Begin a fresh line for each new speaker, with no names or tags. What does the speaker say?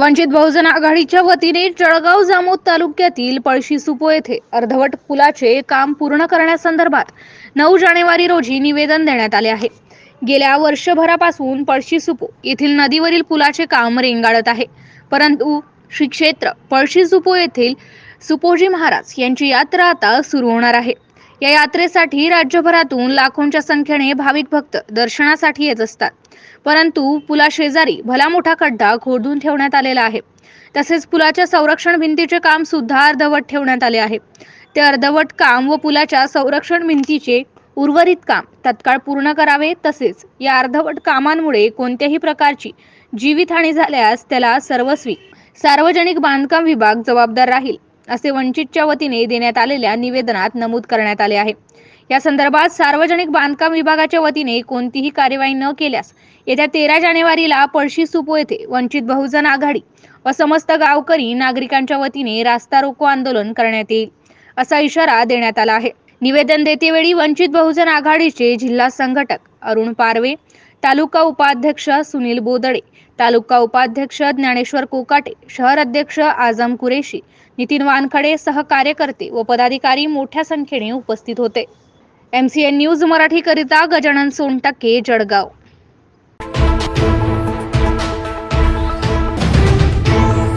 वंचित बहुजन आघाडीच्या वतीने जळगाव जामोद तालुक्यातील पळशी सुपो येथे अर्धवट पुलाचे काम पूर्ण करण्यासंदर्भात नऊ जानेवारी रोजी निवेदन देण्यात आले आहे. गेल्या वर्षभरापासून पळशी सुपो येथील नदीवरील पुलाचे काम रेंगाळत आहे. परंतु श्री क्षेत्र पळशी सुपो येथील सुपोजी महाराज यांची यात्रा आता सुरू होणार आहे. या यात्रेसाठी राज्यभरातून लाखोंच्या संख्येने भाविक भक्त दर्शनासाठी येत असतात. परंतु पुलाशेजारी भला मोठा खड्डा खोदून ठेवण्यात आलेला आहे. तसेच पुलाच्या संरक्षण भिंतीचे काम सुद्धा अर्धवट ठेवण्यात आले आहे. ते अर्धवट काम व पुलाच्या संरक्षण भिंतीचे उर्वरित काम तत्काळ पूर्ण करावे तसेच या अर्धवट कामांमुळे कोणत्याही प्रकारची जीवितहानी झाल्यास त्याला सर्वस्वी सार्वजनिक बांधकाम विभाग जबाबदार राहील असे वंचितच्या वतीने देण्यात आलेल्या निवेदनात नमूद करण्यात आले आहे. या संदर्भात सार्वजनिक बांधकाम विभागाच्या वतीने कोणतीही कार्यवाही न केल्यास येत्या तेरा जानेवारीला पळशी सुपो येथे वंचित बहुजन आघाडी व समस्त गावकरी नागरिकांच्या वतीने रास्ता रोको आंदोलन करण्यात येईल असा इशारा देण्यात आला आहे. निवेदन देतेवेळी वंचित बहुजन आघाडीचे जिल्हा संघटक अरुण पारवे तालुका उपाध्यक्ष सुनील बोदडे तालुका उपाध्यक्ष ज्ञानेश्वर कोकाटे शहर अध्यक्ष आझम कुरेशी नितीन वानखडे सह कार्यकर्ते व पदाधिकारी मोठ्या संख्येने उपस्थित होते. एम सी एन न्यूज मराठीकरिता गजानन सोनटक्के जळगाव.